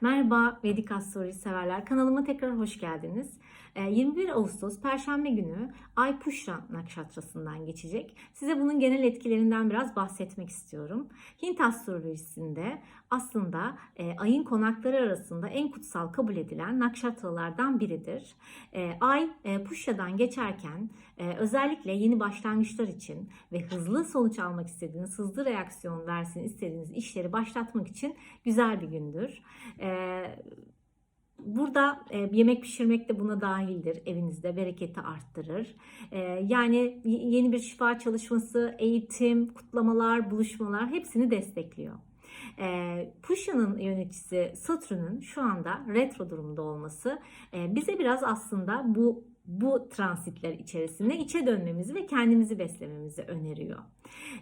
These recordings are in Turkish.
Merhaba Vedik Astroloji severler. Kanalıma tekrar hoş geldiniz. Ee, 21 Ağustos Perşembe günü Ay Puşra Nakşatrası'ndan geçecek. Size bunun genel etkilerinden biraz bahsetmek istiyorum. Hint astrolojisinde aslında e, ayın konakları arasında en kutsal kabul edilen nakşatralardan biridir. E, Ay e, geçerken e, özellikle yeni başlangıçlar için ve hızlı sonuç almak istediğiniz, hızlı reaksiyon versin istediğiniz işleri başlatmak için güzel bir gündür. Ee, Burada e, yemek pişirmek de buna dahildir. Evinizde bereketi arttırır. Ee, yani yeni bir şifa çalışması, eğitim, kutlamalar, buluşmalar hepsini destekliyor. Ee, Pushya'nın yöneticisi Satürn'ün şu anda retro durumda olması e, bize biraz aslında bu bu transitler içerisinde içe dönmemizi ve kendimizi beslememizi öneriyor.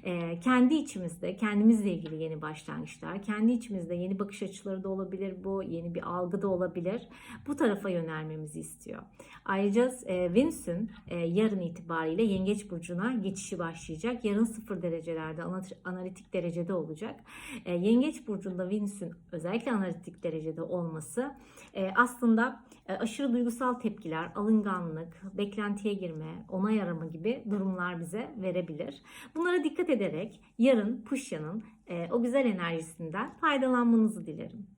Ee, kendi içimizde, kendimizle ilgili yeni başlangıçlar, kendi içimizde yeni bakış açıları da olabilir bu, yeni bir algı da olabilir. Bu tarafa yönelmemizi istiyor. Ayrıca e, Venüs'ün e, yarın itibariyle Yengeç Burcu'na geçişi başlayacak. Yarın sıfır derecelerde, anal- analitik derecede olacak. E, Yengeç Burcu'nda Venüs'ün özellikle analitik derecede olması e, aslında e, aşırı duygusal tepkiler, alınganlık, beklentiye girme, onay arama gibi durumlar bize verebilir. Bunlara dikkat ederek yarın Pushya'nın e, o güzel enerjisinden faydalanmanızı dilerim.